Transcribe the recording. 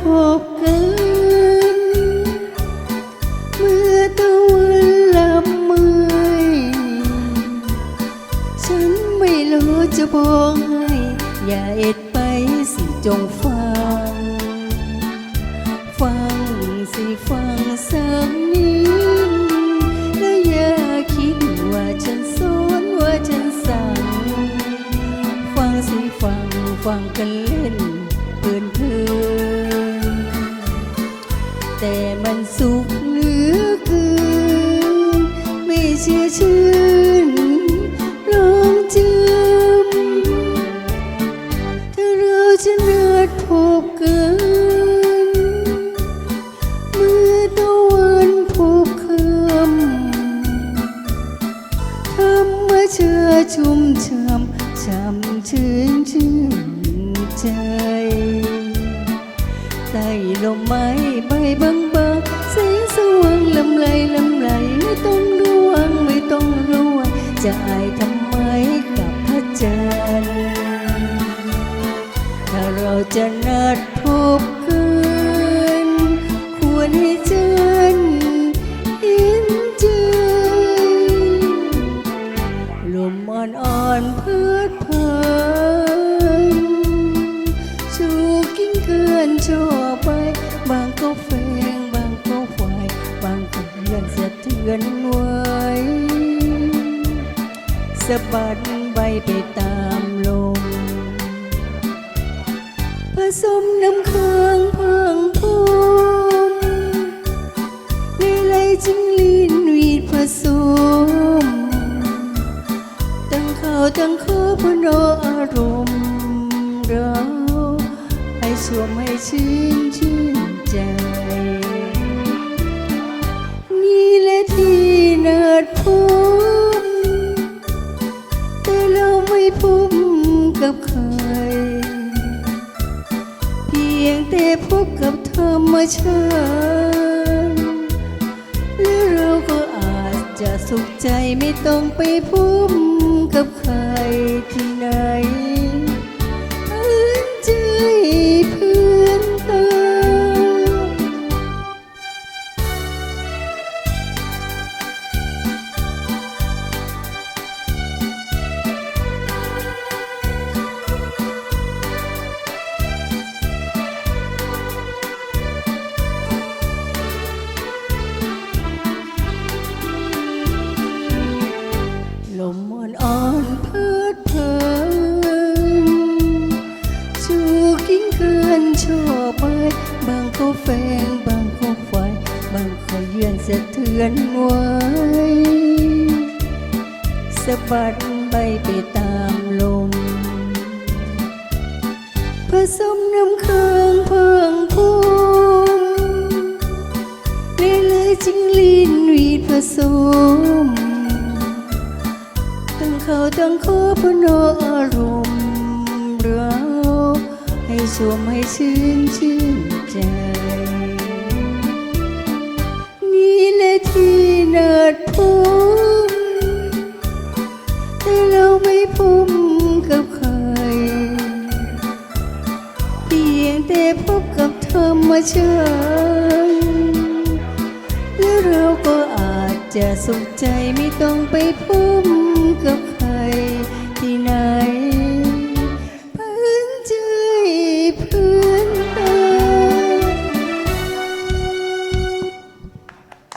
พบกันเมื่อตะวันลับมือฉันไม่รู้จะบอกให้ อย่าเอ็ดไปสิจงฟัง ฟังสิฟังสักนิดและอย่าคิดว่าฉันสอนว่าฉันสั่ง ฟังสิฟังฟังกันเล่นเพลินเพลิน แต่มันสุขเหลือเกินไม่เชื่อชื่นลองจำถ้าเราจะนัดพบกันเมื่อตะวันพบคำธรรมชาติชุ่มช่ำช่ำชื่นชื่นใจ ใต้ลมไม้ใบบางเบางแสงสว่างลำไหลำไหลไม่ต้องระวังไม่ต้องระวังจะอายทำไมกับพระจันทร์ถ้าเราจะนัดพบกันควรให้จันเห็นใจลมอ่อนอ่อนพัดผ่านชู เกินโชว์ไป บางก็แฝงบางก็ควายบางก็เลื่อนสะเทือนไหวสะบัดใบไปตามลม ผสมน้ำค้างพังพมในไหลจิงลีนวีดผสมตั้งเขาตั้งขอพนออารม ชื่นชื่นใจ นี่แหละที่นัดพบแต่เราไม่พบกับใคร เพียงแต่พบกับธรรมชาติและเราก็อาจจะสุขใจไม่ต้องไปพบกับใครที่ไหน ก็แฝงบางก็ควายบางก็เยือนสะเทือนไหวสะบัดใบไปตามลม ผสมน้ำค้างเพังพูมเลยเลยจิงลีนวีดผสมตั้งเขาตั้งขอพนออารมณ์ สวมให้ชื่นชื่นใจ นี่แหละที่เนัดพบแต่เราไม่พบกับใคร เพียงแต่พบกับธรรมชาติและเราก็อาจจะสุขใจไม่ต้องไปพบกับใคร